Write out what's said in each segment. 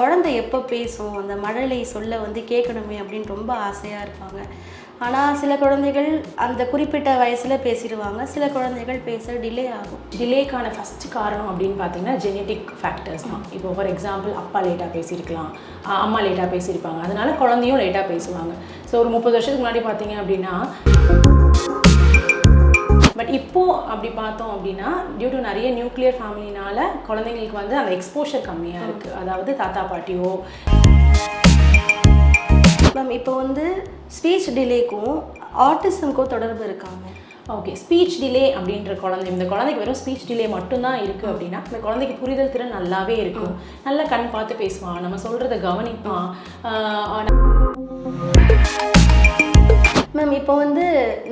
குழந்தை எப்போ பேசும் அந்த மழலை சொல்ல வந்து கேட்கணுமே அப்படின்னு ரொம்ப ஆசையாக இருப்பாங்க. ஆனால் சில குழந்தைகள் அந்த குறிப்பிட்ட வயசில் பேசிடுவாங்க. சில குழந்தைகள் பேச டிலே ஆகும். டிலேக்கான ஃபஸ்ட் காரணம் அப்படின்னு பார்த்தீங்கன்னா ஜெனட்டிக் ஃபேக்டர்ஸ் தான். இப்போ ஃபார் எக்ஸாம்பிள் அப்பா லேட்டாக பேசியிருக்கலாம். அம்மா லேட்டாக பேசியிருப்பாங்க. அதனால குழந்தையும் லேட்டாக பேசுவாங்க. ஸோ ஒரு முப்பது வருஷத்துக்கு முன்னாடி பார்த்தீங்க அப்படின்னா பட் இப்போ அப்படி பார்த்தோம் அப்படின்னா டியூ டு நிறைய நியூக்ளியர் ஃபேமிலினால குழந்தைங்களுக்கு வந்து அந்த எக்ஸ்போஷர் கம்மியாக இருக்குது அதாவது தாத்தா பாட்டியோ. மேம் இப்போ வந்து ஸ்பீச் டிலேக்கும் ஆட்டிசம்க்கும் தொடர்பு இருக்காங்க. ஓகே ஸ்பீச் டிலே அப்படின்ற குழந்தை இந்த குழந்தைக்கு வெறும் ஸ்பீச் டிலே மட்டும்தான் இருக்குது அப்படின்னா இந்த குழந்தைக்கு புரிதல் திறன் நல்லாவே இருக்கும். நல்லா கண் பார்த்து பேசுவான் நம்ம சொல்கிறத கவனிப்பான். ஆஹ் மேம் இப்போ வந்து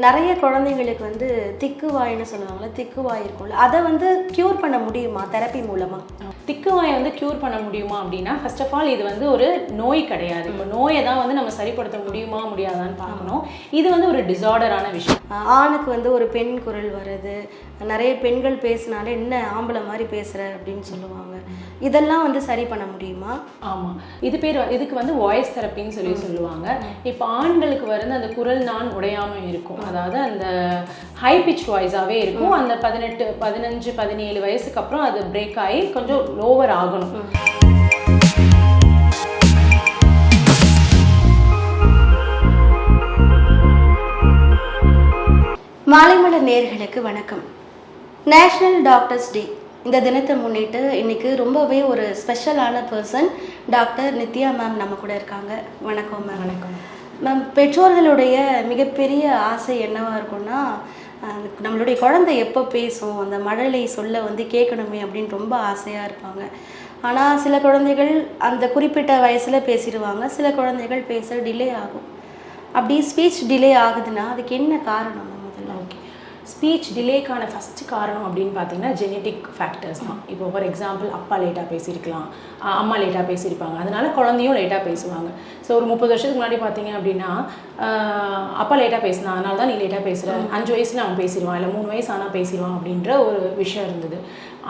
நிறைய குழந்தைங்களுக்கு வந்து திக்குவாய்னு சொல்லுவாங்கல்ல திக்குவாய் இருக்கும்ல அதை வந்து க்யூர் பண்ண முடியுமா? தெரப்பி மூலமாக திக்குவாயை வந்து க்யூர் பண்ண முடியுமா அப்படின்னா ஃபர்ஸ்ட் ஆஃப் ஆல் இது வந்து ஒரு நோய் கிடையாது. இப்போ நோயை தான் வந்து நம்ம சரிப்படுத்த முடியுமா முடியாதான்னு பார்க்கணும். இது வந்து ஒரு டிசார்டரான விஷயம். ஆணுக்கு வந்து ஒரு பெண் குரல் வருது. நிறைய பெண்கள் பேசினாலே என்ன ஆம்பளை மாதிரி பேசுகிற அப்படின்னு சொல்லுவாங்க. இதெல்லாம் வந்து சரி பண்ண முடியுமா? ஆமாம் இது பேர் இதுக்கு வந்து வாய்ஸ் தெரப்பின்னு சொல்லி சொல்லுவாங்க. இப்போ ஆண்களுக்கு வந்து அந்த குரல் நான் உடையாம இருக்கும். அதாவது அந்த ஹை பிச் வாய்ஸாகவே இருக்கும். அந்த பதினெட்டு பதினஞ்சு பதினேழு வயசுக்கு அப்புறம் அது பிரேக் ஆகி கொஞ்சம் லோவர் ஆகணும். மாலைமலர் நேர்களுக்கு வணக்கம். நேஷ்னல் டாக்டர்ஸ் டே இந்த தினத்தை முன்னிட்டு இன்னைக்கு ரொம்பவே ஒரு ஸ்பெஷலான பர்சன் டாக்டர் நித்யா மேம் நம்ம கூட இருக்காங்க. வணக்கம் மேம் வணக்கம். நம் பெற்றோர்களுடைய மிகப்பெரிய ஆசை என்னவா இருக்கும்னா நம்மளுடைய குழந்தை எப்போ பேசும் அந்த மழலை சொல்ல வந்து கேட்கணுமே அப்படின்னு ரொம்ப ஆசையாக இருப்பாங்க. ஆனால் சில குழந்தைகள் அந்த குறிப்பிட்ட வயசில் பேசிடுவாங்க சில குழந்தைகள் பேச டிலே ஆகும். அப்படி ஸ்பீச் டிலே ஆகுதுன்னா அதுக்கு என்ன காரணம் முதல்ல? ஓகே ஸ்பீச் டிலேக்கான ஃபஸ்ட்டு காரணம் அப்படின்னு பார்த்தீங்கன்னா ஜெனட்டிக் ஃபேக்டர்ஸ் தான். இப்போ ஃபார் எக்ஸாம்பிள் அப்பா லேட்டாக பேசியிருக்கலாம் அம்மா லேட்டாக பேசியிருப்பாங்க. அதனால குழந்தையும் லேட்டாக பேசுவாங்க. ஸோ ஒரு முப்பது வருஷத்துக்கு முன்னாடி பார்த்தீங்க அப்படின்னா அப்பா லேட்டாக பேசினா அதனால தான் நீ லேட்டாக பேசுகிற அஞ்சு வயசுல அவன் பேசிடுவான் இல்லை மூணு வயசு ஆனால் பேசிடுவான் அப்படின்ற ஒரு விஷயம் இருந்தது.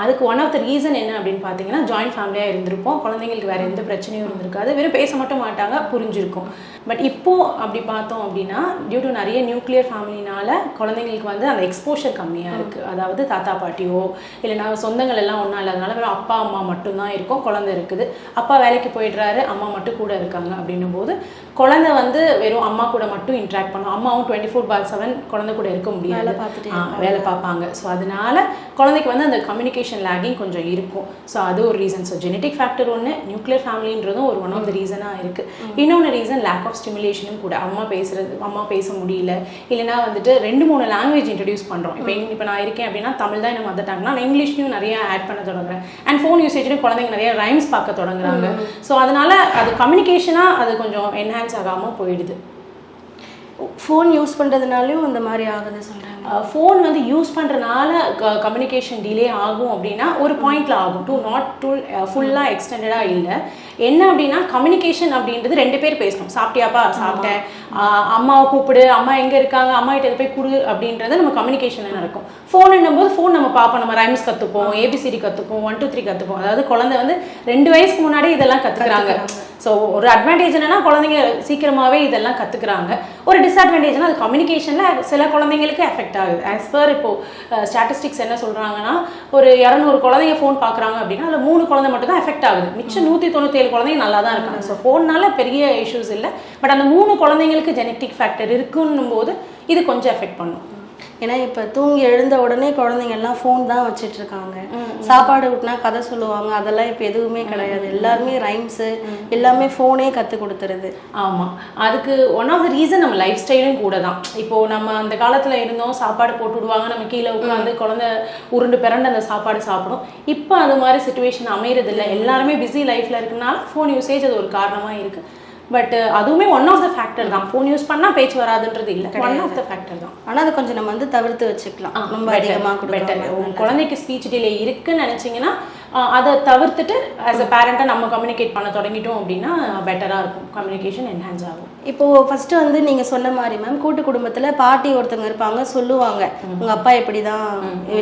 அதுக்கு ஒன் ஆஃப் த ரீசன் என்ன அப்படின்னு பார்த்தீங்கன்னா ஜாயிண்ட் ஃபேமிலியாக இருந்திருப்போம். குழந்தைங்களுக்கு வேறு எந்த பிரச்சனையும் இருந்திருக்காது. வெறும் பேச மட்டும் மாட்டாங்க புரிஞ்சிருக்கும். பட் இப்போ அப்படி பார்த்தோம் அப்படின்னா டியூ டு நிறைய நியூக்ளியர் ஃபேமிலினால குழந்தைங்களுக்கு வந்து அந்த எக்ஸ்போஷர் கம்மியாக இருக்குது அதாவது தாத்தா பாட்டியோ இல்லைன்னா சொந்தங்கள் எல்லாம் ஒன்றா இல்லாதனால வெறும் அப்பா அம்மா மட்டும்தான் இருக்கும் குழந்தை இருக்குது. அப்பா வேலைக்கு போயிடுறாரு அம்மா மட்டும் கூட இருக்காங்க அப்படின்னும் போது குழந்தை வந்து வெறும் அம்மா கூட மட்டும் இன்ட்ராக்ட் பண்ணும். அம்மாவும் டுவெண்ட்டி ஃபோர் பார் செவன் குழந்தை கூட இருக்க முடியாது. வேலை பார்ப்பாங்க. ஸோ அதனால குழந்தைக்கு வந்து அந்த கம்யூனிகேஷன் லேகிங் கொஞ்சம் இருக்கும். ஸோ அது ஒரு ரீசன் ஸோ ஜெனட்டிக் ஃபேக்டர் ஒன்று நியூக்ளியர் ஃபேமிலின்றதும் ஒரு ஒன் ஆஃப் த ரீசனாக இருக்குது இன்னொன்று ரீசன் லேக் ஆஃப் ஸ்டிமுலேஷனும் கூட. அம்மா பேசுறது அம்மா பேச முடியல. இல்லைன்னா வந்துட்டு ரெண்டு மூணு லாங்குவேஜ் இன்ட்ரடியூஸ் பண்ணுறோம் இப்போ இப்போ நான் இருக்கேன் அப்படின்னா தமிழ் தான் என்ன மதர் டங்னா நான் இங்கிலீஷ்லையும் நிறைய ஆட் பண்ண தொடங்குறேன். அண்ட் ஃபோன் யூசேஜ்லையும் குழந்தைங்க நிறைய ரைம்ஸ் பார்க்க தொடங்குறாங்க. ஸோ அதனால அது கம்யூனிகேஷனாக அது கொஞ்சம் என்ஹான்ஸ் ஆகாமல் போயிடுது. ஃபோன் யூஸ் பண்ணுறதுனாலையும் இந்த மாதிரி ஆகுது சொல்கிறாங்க ஃபோன் வந்து யூஸ் பண்ணுறனால கம்யூனிகேஷன் டிலே ஆகும் அப்படின்னா ஒரு பாயிண்ட்ல ஆகும். டூ நாட் டூ ஃபுல்லாக எக்ஸ்டெண்டடாக இல்லை. என்ன அப்படின்னா கம்யூனிகேஷன் அப்படின்றது ரெண்டு பேர் பேசணும். சாப்பிட்டியாப்பா சாப்பிட்டேன் அம்மாவை கூப்பிடு அம்மா எங்கே இருக்காங்க அம்மா கிட்ட போய் கொடு அப்படின்றது நம்ம கம்யூனிகேஷனில் நடக்கும். ஃபோன் போது ஃபோன் நம்ம பார்ப்போம். நம்ம ரைம்ஸ் கற்றுப்போம் ஏபிசிடி கற்றுப்போம் ஒன் டூ த்ரீ கற்றுப்போம் அதாவது குழந்தை வந்து ரெண்டு வயசுக்கு முன்னாடி இதெல்லாம் கற்றுக்குறாங்க ஸோ ஒரு அட்வான்டேஜ் என்னன்னா குழந்தைங்க சீக்கிரமாகவே இதெல்லாம் கற்றுக்குறாங்க ஒரு டிஸ்அட்வான்டேஜ்னா அது கம்யூனிகேஷனில் சில குழந்தைங்களுக்கு எஃபெக்ட் ஆகுது. ஆஸ் பர் இப்போ ஸ்டாட்டிஸ்டிக்ஸ் என்ன சொல்கிறாங்கன்னா ஒரு இரநூறு குழந்தைங்க ஃபோன் பார்க்குறாங்க அப்படின்னா அதில் மூணு குழந்தை மட்டும் தான் எஃபெக்ட் ஆகுது. மிச்சம் நூற்றி தொண்ணூற்றி ஏழு குழந்தைங்க நல்லா தான் இருக்காங்க. ஸோ ஃபோன்னால பெரிய இஷ்யூஸ் இல்லை. பட் அந்த மூணு குழந்தைங்களுக்கு ஜெனட்டிக் ஃபேக்டர் இருக்குன்னும் போது இது கொஞ்சம் எஃபெக்ட் பண்ணும். ஏன்னா இப்போ தூங்கி எழுந்த உடனே குழந்தைங்க எல்லாம் ஃபோன் தான் வச்சிட்டு இருக்காங்க சாப்பாடு ஊட்டினா கதை சொல்லுவாங்க. அதெல்லாம் இப்போ எதுவுமே கிடையாது. எல்லாருமே ரைம்ஸு எல்லாமே ஃபோனே கற்றுக் கொடுத்துருது. ஆமாம் அதுக்கு ஒன் ஆஃப் த ரீசன் நம்ம லைஃப் ஸ்டைலும் கூட தான். இப்போ நம்ம அந்த காலத்தில் இருந்தோம் சாப்பாடு போட்டு விடுவாங்க. நம்ம கீழே உட்காந்து குழந்தை உருண்டு பிறண்டு அந்த சாப்பாடு சாப்பிடும். இப்போ அது மாதிரி சுச்சுவேஷன் அமையறது இல்லை எல்லாருமே பிஸி லைஃப்பில் இருக்கனால ஃபோன் யூசேஜ் அது ஒரு காரணமாக இருக்குது பட் அதுவுமே ஒன் ஆஃப் த ஃபேக்டர் தான். ஃபோன் யூஸ் பண்ணால் பேச்சு வராதுன்றது இல்லை. ஒன் ஆஃப் த ஃபேக்டர் தான். ஆனால் அதை கொஞ்சம் நம்ம வந்து தவிர்த்து வச்சுக்கலாம். ரொம்ப அதிகமாக பெட்டர் குழந்தைக்கு ஸ்பீச் டிலே இருக்குன்னு நினைச்சீங்கன்னா அதை தவிர்த்துட்டு ஆஸ் அ பேரண்ட்டாக நம்ம கம்யூனிகேட் பண்ண தொடங்கிட்டோம் அப்படின்னா பெட்டராக இருக்கும். கம்யூனிகேஷன் என்ஹான்ஸ் ஆகும். இப்போ ஃபர்ஸ்ட் வந்து நீங்க சொன்ன மாதிரி மேம் கூட்டு குடும்பத்துல பாட்டி ஒருத்தவங்க இருப்பாங்க சொல்லுவாங்க. உங்க அப்பா இப்படி தான்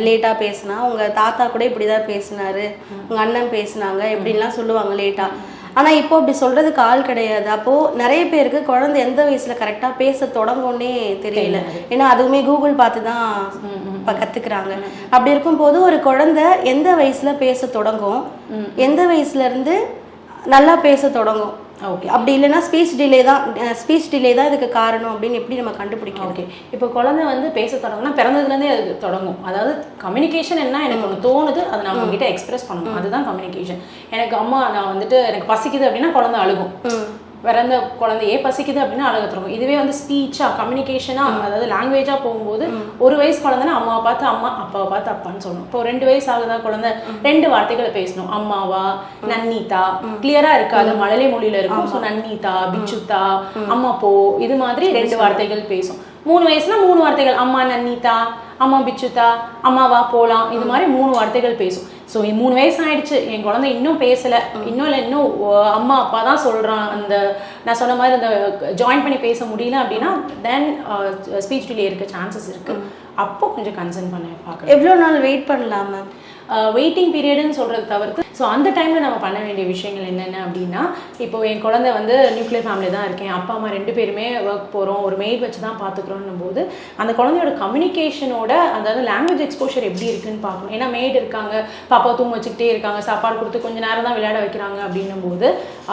லேட்டா பேசினா உங்க தாத்தா கூட இப்படி தான் பேசினாரு உங்க அண்ணன் பேசினாங்க இப்படின்லாம் சொல்லுவாங்க லேட்டா ஆனால் இப்போ அப்படி சொல்கிறதுக்கு ஆள் கிடையாது. அப்போது நிறைய பேருக்கு குழந்தை எந்த வயசில் கரெக்டாக பேச தொடங்கும்னே தெரியல. ஏன்னா அதுவுமே கூகுள் பார்த்து தான் இப்போ கற்றுக்குறாங்க அப்படி இருக்கும்போது ஒரு குழந்தை எந்த வயசில் பேச தொடங்கும்? எந்த வயசுல இருந்து நல்லா பேச தொடங்கும்? ஓகே அப்படி இல்லைன்னா ஸ்பீச் டிலே தான் ஸ்பீச் டிலே தான் இதுக்கு காரணம் அப்படின்னு எப்படி நம்ம கண்டுபிடிக்கணும் ஓகே இப்போ குழந்தை வந்து பேச தொடங்குனா பிறந்ததுலேருந்தே அது தொடங்கும். அதாவது கம்யூனிகேஷன் என்ன எனக்கு ஒன்று தோணுது அதை நான் உங்ககிட்ட எக்ஸ்பிரஸ் பண்ணணும். அதுதான் கம்யூனிகேஷன் எனக்கு அம்மா நான் வந்துட்டு எனக்கு பசிக்குது அப்படின்னா குழந்தை அழுகும். பிறந்த குழந்தையே பசிக்குது அப்படின்னா அழக தொடங்கும் இதுவே வந்து ஸ்பீச்சா கம்யூனிகேஷனா அதாவது லாங்குவேஜா போகும்போது ஒரு வயசு குழந்தைன்னா அம்மாவை பார்த்து அம்மா அப்பாவை பார்த்து அப்பான்னு சொல்லணும். இப்போ ரெண்டு வயசு ஆகுதா குழந்தை? ரெண்டு வார்த்தைகளை பேசணும். அம்மாவா நன்னீதா. கிளியரா இருக்காது மழலை மொழியில இருக்கும். ஸோ நன்னீதா பிச்சுத்தா அம்மா போ இது மாதிரி ரெண்டு வார்த்தைகள் பேசும். மூணு வயசுல மூணு வார்த்தைகள். அம்மா நன்னீதா அம்மா பிச்சுத்தா அம்மாவா போலாம். இது மாதிரி மூணு வார்த்தைகள் பேசும். ஸோ மூணு வயசு ஆயிடுச்சு என் குழந்தை இன்னும் பேசல. இன்னும் இல்லை இன்னும் அம்மா அப்பா தான் சொல்றான். அந்த நான் சொன்ன மாதிரி அந்த ஜாயின் பண்ணி பேச முடியல அப்படின்னா தென் ஸ்பீச் டிலே இருக்க சான்சஸ் இருக்கு. அப்போ கொஞ்சம் கன்சர்ன் பண்ண பார்க்கலாம் எவ்வளோ நாள் வெயிட் பண்ணலாம் மேம் வெயிட்டிங் பீரியடுன்னு சொல்கிறது தவிர்த்து ஸோ அந்த டைமில் நம்ம பண்ண வேண்டிய விஷயங்கள் என்னென்ன அப்படின்னா இப்போ என் குழந்தை வந்து நியூக்ளியர் ஃபேமிலி தான் இருக்கேன். அப்பா அம்மா ரெண்டு பேருமே ஒர்க் போகிறோம் ஒரு மெய்ட் வச்சு தான் பார்த்துக்குறோன்னும் போது அந்த குழந்தையோட கம்யூனிகேஷனோட அதாவது லாங்குவேஜ் எக்ஸ்போஷர் எப்படி இருக்குன்னு பார்க்கணும். ஏன்னா மெய்ட் இருக்காங்க பாப்பா தூங்க வச்சுக்கிட்டே இருக்காங்க சாப்பாடு கொடுத்து கொஞ்சம் நேரம் தான் விளையாட வைக்கிறாங்க அப்படின்னும் போது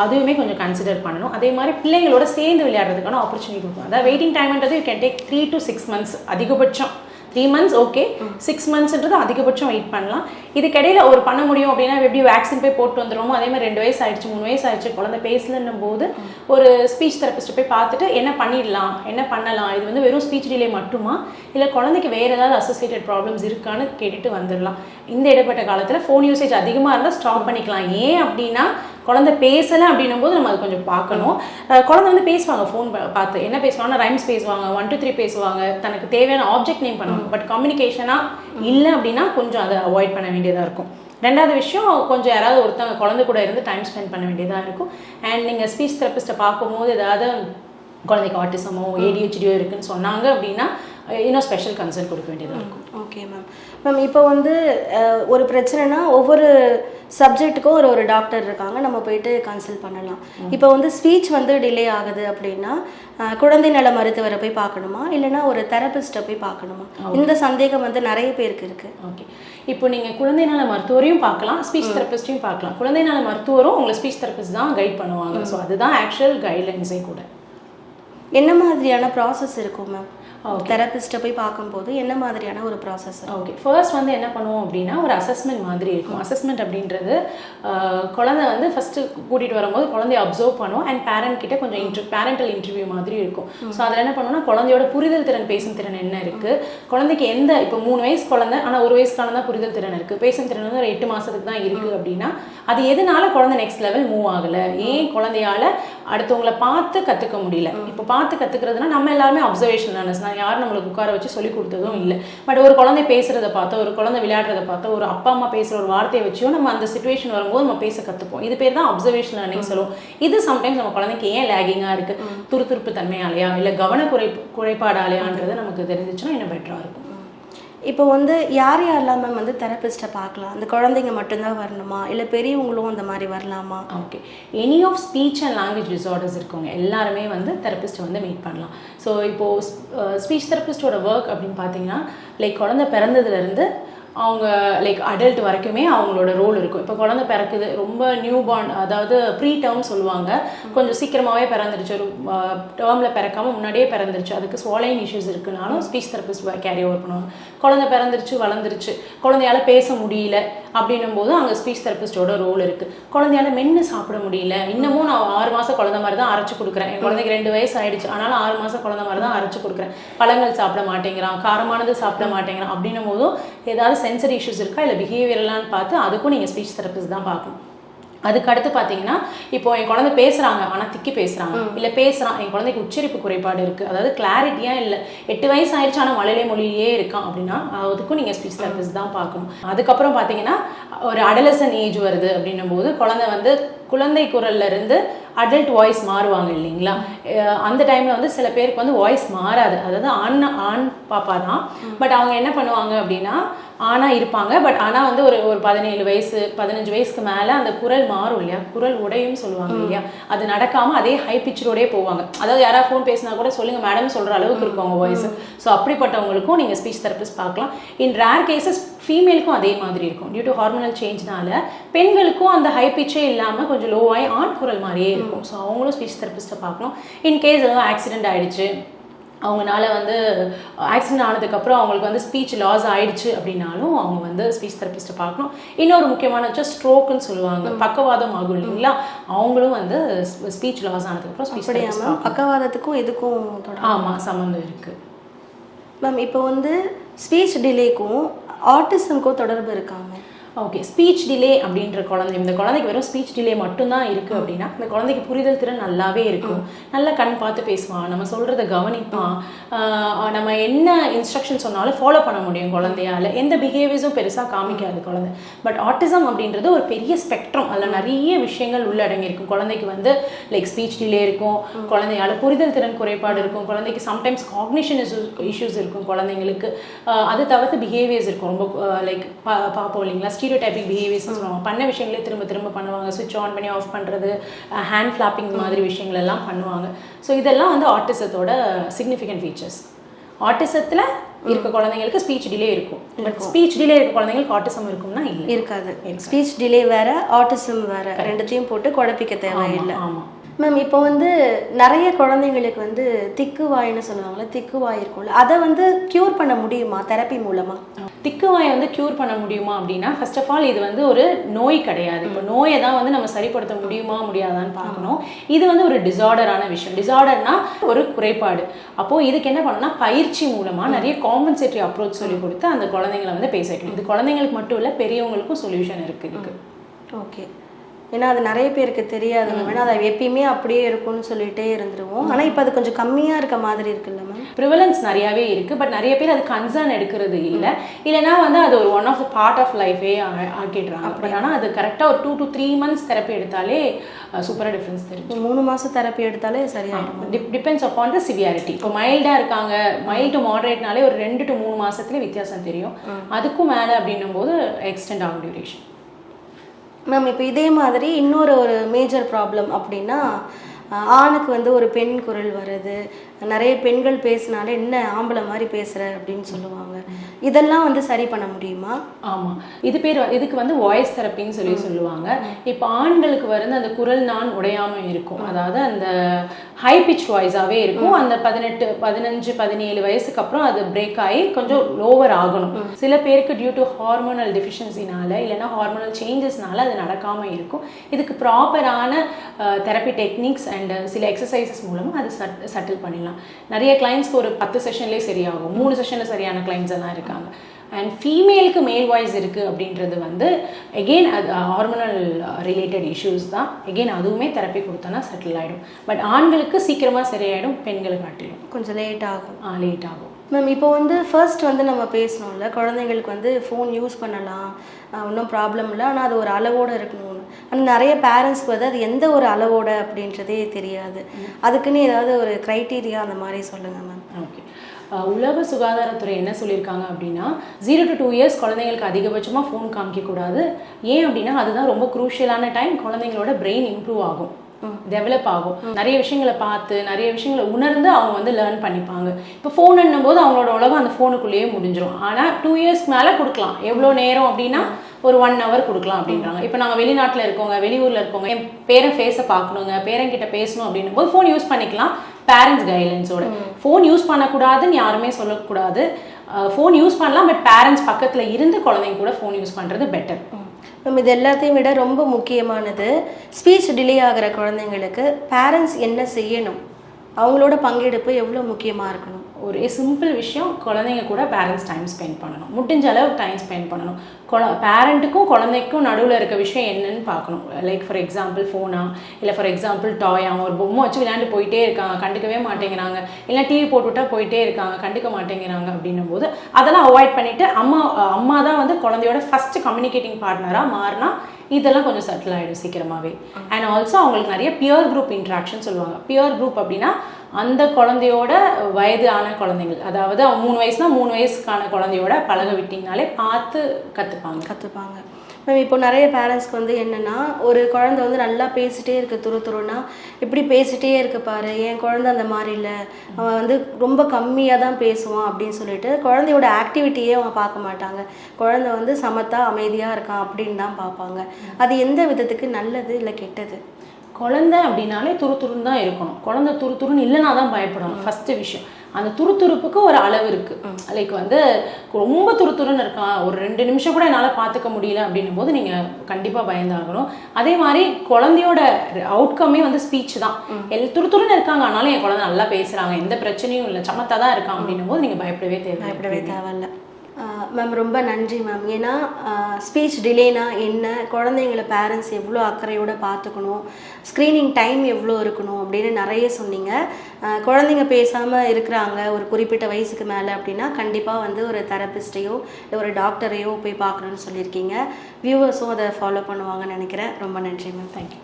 அதுவுமே கொஞ்சம் கன்சிடர் பண்ணணும். அதே மாதிரி பிள்ளைங்களோட சேர்ந்து விளையாடுறதுக்கான ஆப்பர்ச்சுனிட்டி கொடுக்கும் அதாவது waiting டைம்ன்றது you can take three to six months அதிகபட்சம். த்ரீ மந்த்ஸ் ஓகே சிக்ஸ் மந்த்ஸ்ன்றது அதிகபட்சம் வெயிட் பண்ணலாம். இதுக்கிடையில் ஒரு பண்ண முடியும் அப்படின்னா எப்படி வேக்சின் போய் போட்டு வந்துடுவோமோ அதே மாதிரி ரெண்டு வயசு ஆயிடுச்சு மூணு வயசு ஆயிடுச்சு குழந்தை பேசலன்னும் போது ஒரு ஸ்பீச் தெரபிஸ்ட் போய் பார்த்துட்டு என்ன பண்ணிடலாம் என்ன பண்ணலாம்? இது வந்து வெறும் ஸ்பீச் டிலே மட்டுமா? இல்லை குழந்தைக்கு வேறு ஏதாவது அசோசியேட்டட் ப்ராப்ளம்ஸ் இருக்கான்னு கேட்டுட்டு வந்துடலாம். இந்த இடைப்பட்ட காலத்தில் ஃபோன் யூசேஜ் அதிகமாக இருந்தால் ஸ்டாப் பண்ணிக்கலாம். ஏன் அப்படின்னா குழந்தை பேசலை அப்படின்னும் போது நம்ம அது கொஞ்சம் பார்க்கணும். குழந்தை வந்து பேசுவாங்க ஃபோன் பார்த்து. என்ன பேசுவாங்கன்னா ரைம்ஸ் பேசுவாங்க ஒன் டூ த்ரீ பேசுவாங்க. தனக்கு தேவையான ஆப்ஜெக்ட் நேம் பண்ணுவாங்க. பட் கம்யூனிகேஷனாக இல்லை அப்படின்னா கொஞ்சம் அதை அவாய்ட் பண்ண வேண்டியதாக இருக்கும். ரெண்டாவது விஷயம் கொஞ்சம் யாராவது ஒருத்தவங்க குழந்தை கூட இருந்து டைம் ஸ்பெண்ட் பண்ண வேண்டியதாக இருக்கும். அண்ட் நீங்கள் ஸ்பீச் தெரபிஸ்ட்டை பார்க்கும்போது ஏதாவது குழந்தைக்கு ஆட்டிசமோ ஏடிஹெச்டியோ இருக்குன்னு சொன்னாங்க அப்படின்னா இன்னும் ஸ்பெஷல் கன்சர்ன் கொடுக்க வேண்டியதாக இருக்கும். ஓகே மேம் மேம் இப்போ வந்து அஹ், ஒரு பிரச்சனைனா ஒவ்வொரு சப்ஜெக்ட்டுக்கும் ஒரு ஒரு டாக்டர் இருக்காங்க. நம்ம போயிட்டு கன்சல்ட் பண்ணலாம். இப்போ வந்து ஸ்பீச் வந்து டிலே ஆகுது அப்படின்னா அஹ், குழந்தை நல மருத்துவரை போய் பார்க்கணுமா? இல்லைன்னா ஒரு தெரபிஸ்ட்டை போய் பார்க்கணுமா? இந்த சந்தேகம் வந்து நிறைய பேருக்கு இருக்கு. ஓகே. இப்போ நீங்கள் குழந்தை நல மருத்துவரையும் பார்க்கலாம் ஸ்பீச் தெரபிஸ்டையும் பார்க்கலாம். குழந்தை நல மருத்துவரும் உங்களை ஸ்பீச் தெரபிஸ்ட் தான் கைட் பண்ணுவாங்க. ஸோ அதுதான் ஆக்சுவல் கைட்லைன்ஸே கூட. என்ன மாதிரியான ப்ராசஸ் இருக்கும் மேம் தெரபிஸ்ட்டை போய் பார்க்கும்போது என்ன மாதிரியான ஒரு ப்ராசஸ் ஓகே ஃபர்ஸ்ட் வந்து என்ன பண்ணுவோம் அப்படின்னா ஒரு அசஸ்மெண்ட் மாதிரி இருக்கும். அசஸ்மெண்ட் அப்படின்றது குழந்தை வந்து ஃபஸ்ட்டு கூட்டிகிட்டு வரும்போது குழந்தைய அப்சர்வ் பண்ணுவோம் அண்ட் பேரண்ட் கிட்ட கொஞ்சம் இன்ட்ரு பேரண்டல் இன்டர்வியூ மாதிரி இருக்கும். ஸோ அதில் என்ன பண்ணுவோம்னா குழந்தையோட புரிதல் திறன் பேசும் திறன் என்ன இருக்குது குழந்தைக்கு எந்த இப்போ மூணு வயசு குழந்தை ஆனால் ஒரு வயசுக்கான தான் புரிதல் திறன் இருக்குது பேசும் திறன் வந்து ஒரு எட்டு மாதத்துக்கு தான் இருக்குது அப்படின்னா அது எதனால குழந்தை நெக்ஸ்ட் லெவல் மூவ் ஆகலை? ஏன் குழந்தையால அடுத்தவங்கள பார்த்து கற்றுக்க முடியல? இப்போ பார்த்து கற்றுக்கிறதுனா நம்ம எல்லாருமே அப்சர்வேஷன் நான் யாரும் நம்மளுக்கு உட்கார வச்சு சொல்லி கொடுத்ததும் இல்லை. பட் ஒரு குழந்தை பேசுறத பார்த்தோ ஒரு குழந்தை விளையாடுறத பார்த்தோ ஒரு அப்பா அம்மா பேசுகிற ஒரு வார்த்தையை வச்சோ நம்ம அந்த சுச்சுவேஷன் வரும்போது நம்ம பேச கற்றுப்போம் இது பேர் தான் அப்சர்வேஷன் லேர்னிங் சொல்லுவோம். இது சம்டைம்ஸ் நம்ம குழந்தைக்கு ஏன் லேகிங்காக இருக்கு? துருதுருப்பு தன்மையாலையா? இல்லை கவன குறை குறைபாடாலையான்றது நமக்கு தெரிஞ்சிச்சுன்னா இன்னும் பெட்டராக இருக்கும். இப்போ வந்து யார் யாரெல்லாம் மேம் வந்து தெரப்பிஸ்ட்டை பார்க்கலாம்? அந்த குழந்தைங்க மட்டும்தான் வரணுமா? இல்லை பெரியவங்களும் அந்த மாதிரி வரலாமா? Okay any of speech and language disorders இருக்கவங்க எல்லாருமே வந்து தெரபிஸ்ட்டை வந்து மீட் பண்ணலாம். ஸோ இப்போது ஸ்பீச் தெரபிஸ்டோட ஒர்க் அப்படின்னு பார்த்தீங்கன்னா லைக் குழந்தை பிறந்ததுலேருந்து அவங்க லைக் அடல்ட் வரைக்குமே அவங்களோட ரோல் இருக்கும். இப்போ குழந்தை பிறக்குது ரொம்ப நியூ பார்ன் அதாவது ப்ரீ டேர்ம் சொல்லுவாங்க. கொஞ்சம் சீக்கிரமாகவே பிறந்துருச்சு. ஒரு டேர்மில் பிறக்காமல் முன்னாடியே பிறந்துருச்சு. அதுக்கு சோலைன் இஷ்யூஸ் இருக்குனாலும் ஸ்பீச் தெரப்பிஸ்ட் கேரி ஓவர் பண்ணுவாங்க. குழந்தை பிறந்துருச்சு வளர்ந்துருச்சு. குழந்தையால பேச முடியல. அப்படின்னும் போது அங்கே ஸ்பீச் தெரப்பிஸ்டோட ரோல் இருக்குது குழந்தையால மென்று சாப்பிட முடியல. இன்னமும் நான் ஆறு மாதம் குழந்தை மாதிரி தான் அரைச்சி கொடுக்குறேன். என் குழந்தைக்கு ரெண்டு வயசு ஆயிடுச்சு. ஆனாலும் ஆறு மாதம் குழந்தை மாதிரி தான் அரைச்சி கொடுக்குறேன். பழங்கள் சாப்பிட மாட்டேங்கிறான். காரமானது சாப்பிட மாட்டேங்கிறான். அப்படின்னும் போதும் ஏதாவது சென்சரி இஷ்யூஸ் இருக்கா? இல்லை பிஹேவியர்லான்னு பார்த்து அதுக்கும் நீங்கள் ஸ்பீச் தெரப்பிஸ்ட் தான் பார்க்கணும். அதுக்கு அடுத்து பார்த்தீங்கன்னா இப்போ என் குழந்தை பேசுறாங்க ஆனால் திக்கி பேசுறாங்க இல்லை பேசுறான் என் குழந்தைக்கு உச்சரிப்பு குறைபாடு இருக்கு. அதாவது கிளாரிட்டியா இல்லை. எட்டு வயசு ஆயிடுச்சு ஆனால் மழலை மொழியே இருக்கான் அப்படின்னா அதுக்கும் நீங்கள் ஸ்பீச் தெரபிஸ்ட் தான் பார்க்கணும். அதுக்கப்புறம் பார்த்தீங்கன்னா ஒரு அடலசன் ஏஜ் வருது அப்படின்னும் போது குழந்தை வந்து குழந்தை குரல்ல இருந்து அடல்ட் வாய்ஸ் மாறுவாங்க இல்லைங்களா? அந்த டைமில் வந்து சில பேருக்கு வந்து வாய்ஸ் மாறாது. அதாவது ஆண் ஆண் பாப்பா தான். பட் அவங்க என்ன பண்ணுவாங்க அப்படின்னா ஆணா இருப்பாங்க. பட் ஆனால் வந்து ஒரு ஒரு பதினேழு வயசு பதினஞ்சு வயசுக்கு மேலே அந்த குரல் மாறும் இல்லையா? குரல் உடையும் சொல்லுவாங்க இல்லையா? அது நடக்காம அதே ஹை பிச்சரோடே போவாங்க. அதாவது யாராவது ஃபோன் பேசினா கூட சொல்லுங்க மேடம் சொல்ற அளவுக்கு இருக்கும் அவங்க வாய்ஸ் ஸோ அப்படிப்பட்டவங்களுக்கும் நீங்கள் ஸ்பீச் தெரபிஸ்ட் பார்க்கலாம். இன் ரேர் கேசஸ் ஃபீமேலுக்கும் அதே மாதிரி இருக்கும். டியூ டு ஹார்மோனல் சேஞ்ச்னால பெண்களுக்கும் அந்த ஹை பிச்சே இல்லாமல் கொஞ்சம் லோவாகி ஆண் குரல் மாதிரியே இருக்கும். ஸோ அவங்களும் ஸ்பீச் தெரபிஸ்ட்டை பார்க்கணும். இன் கேஸ் எதுவும் ஆக்சிடென்ட் ஆயிடுச்சு அவங்கனால வந்து ஆக்சிடென்ட் ஆனதுக்கப்புறம் அவங்களுக்கு வந்து ஸ்பீச் லாஸ் ஆயிடுச்சு அப்படின்னாலும் அவங்க வந்து ஸ்பீச் தெரபிஸ்ட்டை பார்க்கணும். இன்னொரு முக்கியமான விஷயம் ஸ்ட்ரோக்குன்னு சொல்லுவாங்க. பக்கவாதம் ஆகும் இல்லைங்களா? அவங்களும் வந்து ஸ்பீச் லாஸ் ஆனதுக்கப்புறம் ஸ்பீச் பக்கவாதத்துக்கும் இதுக்கும் தொடர்பு? ஆமாம் சம்மந்தம் இருக்குது மேம் இப்போ வந்து ஸ்பீச் டிலேக்கும் ஆட்டிசம்க்கும் தொடர்பு இருக்காங்க ஓகே ஸ்பீச் டிலே அப்படின்ற குழந்தை இந்த குழந்தைக்கு வெறும் ஸ்பீச் டிலே மட்டும்தான் இருக்குது அப்படின்னா இந்த குழந்தைக்கு புரிதல் திறன் நல்லாவே இருக்கும். நல்லா கண் பார்த்து பேசுவான். நம்ம சொல்கிறத கவனிப்பான். நம்ம என்ன இன்ஸ்ட்ரக்ஷன் சொன்னாலும் ஃபாலோ பண்ண முடியும் குழந்தையால். எந்த பிஹேவியர்ஸும் பெருசாக காமிக்காது குழந்தை. பட் ஆட்டிசம் அப்படின்றது ஒரு பெரிய ஸ்பெக்ட்ரம் அதில் நிறைய விஷயங்கள் உள்ளடங்கி இருக்கும். குழந்தைக்கு வந்து லைக் ஸ்பீச் டிலே இருக்கும். குழந்தையால் புரிதல் திறன் குறைபாடு இருக்கும். குழந்தைக்கு சம்டைம்ஸ் காக்னிஷன் இஷ்யூஸ் இருக்கும் குழந்தைங்களுக்கு. அது தவிர்த்து பிஹேவியர்ஸ் இருக்கும். ரொம்ப லைக் பார்ப்போம் இல்லைங்களா? ஸ்டீரியோ டைப்பிக் பிஹேவியர்ஸ் சொல்லுவாங்க. பண்ண விஷயங்களே திரும்ப திரும்ப பண்ணுவாங்க. சுவிட்ச் ஆன் பண்ணி ஆஃப் பண்ணுறது ஹேண்ட் ஃப்ளாப்பிங் மாதிரி விஷயங்கள் எல்லாம் பண்ணுவாங்க. ஸோ இதெல்லாம் வந்து ஆட்டிசத்தோட சிக்னிஃபிகண்ட் ஃபீச்சர்ஸ் ஆட்டிசத்தில் இருக்க குழந்தைங்களுக்கு ஸ்பீச் டிலே இருக்கும். பட் ஸ்பீச் டிலே இருக்க குழந்தைங்களுக்கு ஆட்டிசம் இருக்கும்னா இல்லை. இருக்காது. ஸ்பீச் டிலே வேற ஆட்டிசம் வேற. ரெண்டுத்தையும் போட்டு குழப்பிக்க தேவையில்லை. ஆமாம் மேம் இப்போ வந்து நிறைய குழந்தைங்களுக்கு வந்து திக்கு வாய்னு சொல்லுவாங்கல்ல திக்கு வாய் இருக்கும்ல அதை வந்து க்யூர் பண்ண முடியுமா? தெரப்பி மூலமா? திக்குவாயை வந்து க்யூர் பண்ண முடியுமா அப்படின்னா ஃபர்ஸ்ட் ஆஃப் ஆல் இது வந்து ஒரு நோய் கிடையாது. இப்போ நோயை தான் வந்து நம்ம சரிப்படுத்த முடியுமா முடியாதான்னு பார்க்கணும். இது வந்து ஒரு டிசார்டரான விஷயம். டிசார்டர்னா ஒரு குறைபாடு. அப்போது இதுக்கு என்ன பண்ணணும்னா பயிற்சி மூலமாக நிறைய காம்பன்சேட்டரி அப்ரோச் சொல்லி கொடுத்து அந்த குழந்தைங்களை வந்து பேச வைக்கணும் இது குழந்தைங்களுக்கு மட்டும் இல்லை பெரியவங்களுக்கும் சொல்யூஷன் இருக்குது இதுக்கு. ஓகே. ஏன்னா அது நிறைய பேருக்கு தெரியாது மேம் அது எப்பயுமே அப்படியே இருக்கும்னு சொல்லிட்டே இருந்துருவோம். ஆனா இப்போ அது கொஞ்சம் கம்மியா இருக்க மாதிரி இருக்குல்ல மேம் ப்ரிவலன்ஸ் நிறையாவே இருக்குது பட் நிறைய பேர் அது கன்சர்ன் எடுக்கிறது இல்லை. இல்லைன்னா வந்து அது ஒரு ஒன் ஆஃப் பார்ட் ஆஃப் லைஃபே ஆக்கிடுறாங்க. பட் ஆனால் அது கரெக்டாக ஒரு two to three months therapy எடுத்தாலே சூப்பராக டிஃப்ரென்ஸ் தெரியும் மூணு மாசம் தெரப்பி எடுத்தாலே சரியாயிடும் டிபெண்ட்ஸ் அப்பான் த சிவியாரிட்டி இப்போ மைல்டாக இருக்காங்க. மைல்டு டு மாடரேட்னாலே ஒரு ரெண்டு டு மூணு மாசத்துல வித்தியாசம் தெரியும். அதுக்கும் மேலே அப்படின்னும் போது எக்ஸ்டெண்ட் ஆகும் டியூரேஷன் மேம் இப்போ இதே மாதிரி இன்னொரு ஒரு மேஜர் ப்ராப்ளம் அப்படின்னா ஆணுக்கு வந்து ஒரு பெண் குரல் வருது நிறைய பெண்கள் பேசினாலே என்ன ஆம்பளை மாதிரி பேசுற? அப்படின்னு சொல்லுவாங்க. இதெல்லாம் வந்து சரி பண்ண முடியுமா? ஆமா. இது பேர் இதுக்கு வந்து வாய்ஸ் தெரப்பின்னு சொல்லி சொல்லுவாங்க. இப்போ ஆண்களுக்கு வந்து அந்த குரல் நான் உடையாம இருக்கும். அதாவது அந்த ஹை பிச் வாய்ஸாவே இருக்கும். அந்த பதினெட்டு பதினஞ்சு பதினேழு வயசுக்கு அப்புறம் அது பிரேக் ஆகி கொஞ்சம் லோவர் ஆகணும். சில பேருக்கு டியூ டு ஹார்மோனல் டெஃபிஷியன்சினால இல்லைன்னா ஹார்மோனல் சேஞ்சஸ்னால அது நடக்காம இருக்கும். இதுக்கு ப்ராப்பரான தெரப்பி டெக்னிக்ஸ் அண்ட் சில எக்ஸசைசஸ் மூலமா அது சட் சட்டில் பண்ணிடலாம். நிறைய கிளைண்ட்ஸ்க்கு ஒரு பத்து செஷன்லேயே சரியாகும். மூணு செஷனில் சரியான கிளைண்ட்ஸ் எல்லாம் இருக்காங்க. அண்ட் ஃபீமேலுக்கு மேல் வாய்ஸ் இருக்குது அப்படின்றது வந்து எகெயின் அது ஹார்மோனல் ரிலேட்டட் இஷ்யூஸ் தான். எகெயின் அதுவுமே தெரப்பி கொடுத்தோன்னா செட்டில் ஆகிடும் பட் ஆண்களுக்கு சீக்கிரமாக சரியாயிடும் பெண்களுக்கு காட்டிலும். கொஞ்சம் லேட் ஆகும். லேட் ஆகும். மேம் இப்போ வந்து ஃபர்ஸ்ட் வந்து நம்ம பேசணும்ல. குழந்தைங்களுக்கு வந்து ஃபோன் யூஸ் பண்ணலாம். ஒன்றும் ப்ராப்ளம் இல்லை. ஆனால் அது ஒரு அளவோடு இருக்கணும்னு ஆனால் நிறைய பேரண்ட்ஸ்க்கு வந்து அது எந்த ஒரு அளவோட அப்படின்றதே தெரியாது. அதுக்குன்னு ஏதாவது ஒரு க்ரைட்டீரியா அந்த மாதிரி சொல்லுங்கள் மேம் ஓகே உலக சுகாதாரத்துறை என்ன சொல்லியிருக்காங்க அப்படின்னா ஜீரோ டு டூ இயர்ஸ் குழந்தைங்களுக்கு அதிகபட்சமாக ஃபோன் காமிக்கக்கூடாது ஏன் அப்படின்னா அதுதான் ரொம்ப குரூஷியலான டைம் குழந்தைங்களோட பிரெயின் இம்ப்ரூவ் ஆகும். டெவலப் ஆகும். நிறைய விஷயங்களை பார்த்து நிறைய விஷயங்களை உணர்ந்து அவங்க வந்து லேர்ன் பண்ணிப்பாங்க. இப்போ ஃபோன் போது அவங்களோட உலகம் அந்த ஃபோனுக்குள்ளேயே முடிஞ்சிடும் ஆனால் டூ இயர்ஸ் மேலே கொடுக்கலாம். எவ்வளோ நேரம் அப்படின்னா ஒரு ஒன் ஹவர் கொடுக்கலாம் அப்படின்றாங்க. இப்போ நாங்கள் வெளிநாட்டில் இருக்கோங்க வெளியூரில் இருக்கோங்க என் பேரன் ஃபேஸை பார்க்கணுங்க பேரன் கிட்ட பேசணும் அப்படின்னும் போது ஃபோன் யூஸ் பண்ணிக்கலாம் பேரண்ட்ஸ் கைட்லைன்ஸோட ஃபோன் யூஸ் பண்ணக்கூடாதுன்னு யாருமே சொல்லக்கூடாது. ஃபோன் யூஸ் பண்ணலாம் பட் பேரண்ட்ஸ் பக்கத்தில் இருந்து குழந்தைங்க கூட ஃபோன் யூஸ் பண்ணுறது பெட்டர் மேம் இது எல்லாத்தையும் விட ரொம்ப முக்கியமானது ஸ்பீச் டிலே ஆகிற குழந்தைங்களுக்கு பேரண்ட்ஸ் என்ன செய்யணும்? அவங்களோட பங்கெடுப்பு எவ்வளோ முக்கியமாக இருக்கணும்? ஒரே சிம்பிள் விஷயம் குழந்தைங்க கூட பேரண்ட்ஸ் டைம் ஸ்பெண்ட் பண்ணணும். முடிஞ்ச அளவு டைம் ஸ்பெண்ட் பண்ணணும். குழ பேரண்ட்டுக்கும் குழந்தைக்கும் நடுவில் இருக்க விஷயம் என்னன்னு பார்க்கணும். லைக் ஃபார் எக்ஸாம்பிள் ஃபோனா இல்லை ஃபார் எக்ஸாம்பிள் டாயா ஒரு பொம்மை வச்சு விளையாண்டு போயிட்டே இருக்காங்க கண்டுக்கவே மாட்டேங்கிறாங்க. இல்லை டிவி போட்டுவிட்டா போயிட்டே இருக்காங்க கண்டுக்க மாட்டேங்கிறாங்க அப்படின்னும் போது அதெல்லாம் அவாய்ட் பண்ணிட்டு அம்மா அம்மா தான் வந்து குழந்தையோட ஃபர்ஸ்ட் கம்யூனிகேட்டிங் பார்ட்னராக மாறினா இதெல்லாம் கொஞ்சம் செட்டில் ஆகிடும் சீக்கிரமாகவே அண்ட் ஆல்சோ அவங்களுக்கு நிறைய பியர் குரூப் இன்ட்ராக்ஷன் சொல்லுவாங்க. பியர் குரூப் அப்படின்னா அந்த குழந்தையோட வயதான குழந்தைகள். அதாவது மூணு வயசுனா மூணு வயசுக்கான குழந்தையோட பழக விட்டிங்கனாலே பார்த்து கற்றுப்பாங்க கற்றுப்பாங்க மேம் இப்போ நிறைய பேரண்ட்ஸ்க்கு வந்து என்னென்னா ஒரு குழந்தை வந்து நல்லா பேசிட்டே இருக்கு துரு துருன்னா இப்படி பேசிட்டே இருக்கு பாரு என் குழந்தை அந்த மாதிரி இல்லை. அவன் வந்து ரொம்ப கம்மியாக தான் பேசுவான் அப்படின்னு சொல்லிட்டு குழந்தையோட ஆக்டிவிட்டியே அவங்க பார்க்க மாட்டாங்க. குழந்தை வந்து சமத்தா அமைதியாக இருக்கான் அப்படின்னு தான் பார்ப்பாங்க. அது எந்த விதத்துக்கு நல்லது இல்லை கெட்டது? குழந்தை அப்படின்னாலே துரு துருன்னு தான் இருக்கணும். குழந்தை துரு துருன்னு இல்லைனா தான் பயப்படணும். ஃபர்ஸ்ட் விஷயம். அந்த துருதுருப்புக்கு ஒரு அளவு இருக்கு. லைக் வந்து ரொம்ப துருதுருன்னு இருக்கான் ஒரு ரெண்டு நிமிஷம் கூட என்னால் பார்த்துக்க முடியல அப்படின்னும் போது நீங்கள் கண்டிப்பாக பயந்தாகணும். அதே மாதிரி குழந்தையோட அவுட்கமே வந்து ஸ்பீச் தான். எல் துருதுருன்னு இருக்காங்க ஆனாலும் என் குழந்தை நல்லா பேசுகிறாங்க எந்த பிரச்சனையும் இல்லை சமத்தா தான் இருக்கான் அப்படின்னும் போது நீங்கள் பயப்படவே தேவை பயப்படவே தேவையில்ல. மேம் ரொம்ப நன்றி மேம் ஏன்னா ஸ்பீச் டிலேனா என்ன? குழந்தைங்கள பேரண்ட்ஸ் எவ்வளோ அக்கறையோட பார்த்துக்கணும்? ஸ்க்ரீனிங் டைம் எவ்வளோ இருக்கணும்? அப்படின்னு நிறைய சொன்னீங்க. குழந்தைங்க பேசாமல் இருக்கிறாங்க ஒரு குறிப்பிட்ட வயசுக்கு மேலே அப்படின்னா கண்டிப்பாக வந்து ஒரு தெரப்பிஸ்ட்டையோ இல்லை ஒரு டாக்டரையோ போய் பார்க்கணுன்னு சொல்லியிருக்கீங்க. வியூவர்ஸும் அதை ஃபாலோ பண்ணுவாங்கன்னு நினைக்கிறேன். ரொம்ப நன்றி மேம் தேங்க்யூ